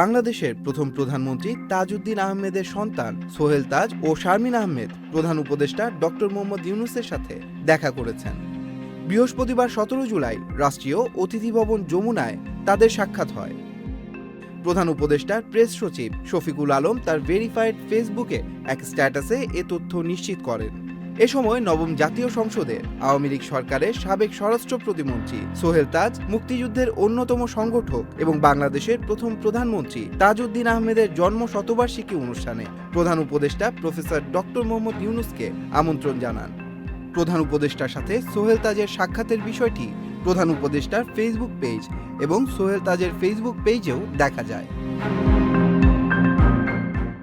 বাংলাদেশের প্রথম প্রধানমন্ত্রী তাজউদ্দিন আহমেদের সন্তান সোহেল তাজ ও শারমিন আহমেদ, প্রধান উপদেষ্টা ডক্টর মোহাম্মদ ইউনুসের সাথে দেখা করেছেন। বৃহস্পতিবার সতেরো জুলাই রাষ্ট্রীয় অতিথি ভবন যমুনায় তাদের সাক্ষাৎ হয়। প্রধান উপদেষ্টার প্রেস সচিব শফিকুল আলম তার ভেরিফাইড ফেসবুকে এক স্ট্যাটাসে এ তথ্য নিশ্চিত করেন। এ সময় নবম জাতীয় সংসদের আওয়ামী লীগ সরকারের সাবেক স্বরাষ্ট্র প্রতিমন্ত্রী সোহেল তাজ, মুক্তিযুদ্ধের অন্যতম সংগঠক এবং বাংলাদেশের প্রথম প্রধানমন্ত্রী তাজউদ্দিন আহমেদের জন্ম শতবার্ষিকী অনুষ্ঠানে প্রধান উপদেষ্টা প্রফেসর ডক্টর মোহাম্মদ ইউনুসকে আমন্ত্রণ জানান। প্রধান উপদেষ্টার সাথে সোহেল তাজের সাক্ষাতের বিষয়টি প্রধান উপদেষ্টার ফেসবুক পেজ এবং সোহেল তাজের ফেসবুক পেজেও দেখা যায়।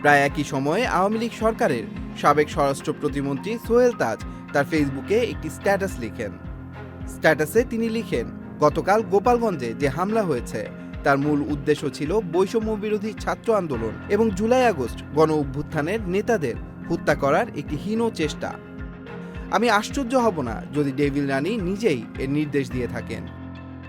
প্রায় একই সময়ে আওয়ামী লীগ সরকারের সাবেক স্বরাষ্ট্র প্রতিমন্ত্রী সোহেল তাজ তার ফেসবুকে একটি স্ট্যাটাস লিখেন। স্ট্যাটাসে তিনি লিখেন, গতকাল গোপালগঞ্জে যে হামলা হয়েছে, তার মূল উদ্দেশ্য ছিল বৈষম্য বিরোধী ছাত্র আন্দোলন এবং জুলাই আগস্ট গণ অভ্যুত্থানের নেতাদের হত্যা করার একটি হীন চেষ্টা। আমি আশ্চর্য হব না যদি ডেভিল রানী নিজেই এর নির্দেশ দিয়ে থাকেন।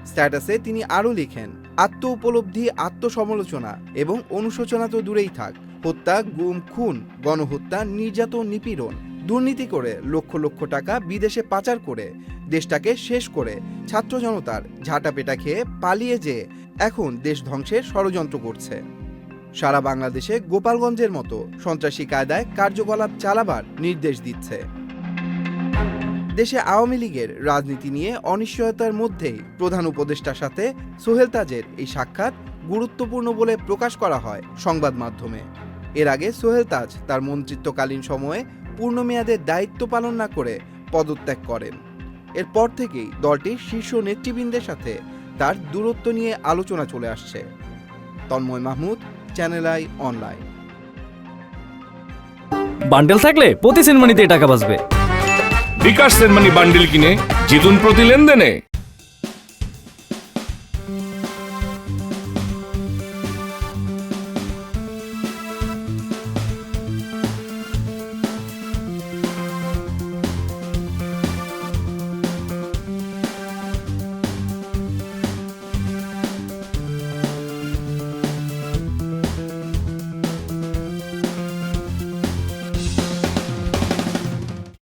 স্ট্যাটাসে তিনি আরও লিখেন, আত্ম উপলব্ধি, আত্মসমালোচনা এবং অনুশোচনা তো দূরেই থাক। হত্যা গুম, খুন, গণহত্যা, নির্যাতন, নিপীড়ন, দুর্নীতি করে লক্ষ লক্ষ টাকা বিদেশে পাচার করে, দেশটাকে শেষ করে ছাত্র জনতার ঝাঁটাপেটা খেয়ে পালিয়ে যেয়ে এখন দেশ ধ্বংসের ষড়যন্ত্র করছে। সারা বাংলাদেশে গোপালগঞ্জের মতো সন্ত্রাসী কায়দায় কার্যকলাপ চালাবার নির্দেশ দিচ্ছে। দেশে আওয়ামী লীগের রাজনীতি নিয়ে অনিশ্চয়তার মধ্যেই প্রধান উপদেষ্টার সাথে সোহেল তাজের এই সাক্ষাৎ গুরুত্বপূর্ণ বলে প্রকাশ করা হয় সংবাদ মাধ্যমে। এর আগে সোহেল তাজ তার মন্ত্রিত্বকালীন সময়ে পূর্ণমেয়াদে দায়িত্ব পালন না করে পদত্যাগ করেন। এরপর থেকেই দলটির শীর্ষ নেতৃবৃন্দের সাথে তার দূরত্ব নিয়ে আলোচনা চলে আসছে। Tanmoy Mahmud channel I online bundle থাকলে প্রতি সেনমানিতে টাকা বাঁচবে। বিকাশ সেনমানি বান্ডেল কিনে জিতুন প্রতি লেনদেনে।